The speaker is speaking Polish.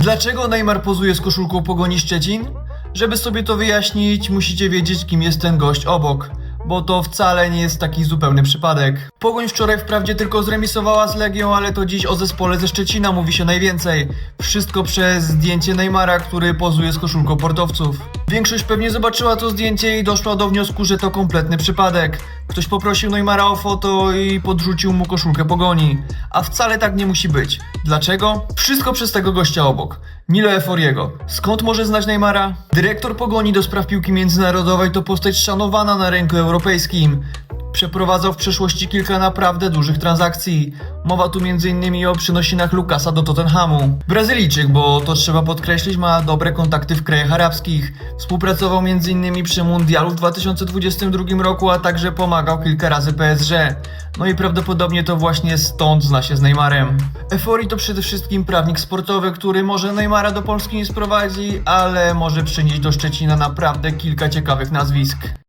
Dlaczego Neymar pozuje z koszulką Pogoni Szczecin? Żeby sobie to wyjaśnić, musicie wiedzieć, kim jest ten gość obok. Bo to wcale nie jest taki zupełny przypadek. Pogoń wczoraj wprawdzie tylko zremisowała z Legią, ale to dziś o zespole ze Szczecina mówi się najwięcej. Wszystko przez zdjęcie Neymara, który pozuje z koszulką portowców. Większość pewnie zobaczyła to zdjęcie i doszła do wniosku, że to kompletny przypadek. Ktoś poprosił Neymara o foto i podrzucił mu koszulkę pogoni. A wcale tak nie musi być. Dlaczego? Wszystko przez tego gościa obok. Nilo Eforiego. Skąd może znać Neymara? Dyrektor pogoni do spraw piłki międzynarodowej to postać szanowana na rynku europejskim. Przeprowadzał w przeszłości kilka naprawdę dużych transakcji. Mowa tu m.in. o przynosinach Lukasa do Tottenhamu. Brazylijczyk, bo to trzeba podkreślić, ma dobre kontakty w krajach arabskich. Współpracował m.in. przy Mundialu w 2022 roku, a także pomagał kilka razy PSG. No i prawdopodobnie to właśnie stąd zna się z Neymarem. Efori to przede wszystkim prawnik sportowy, który może Neymara do Polski nie sprowadzi, ale może przynieść do Szczecina naprawdę kilka ciekawych nazwisk.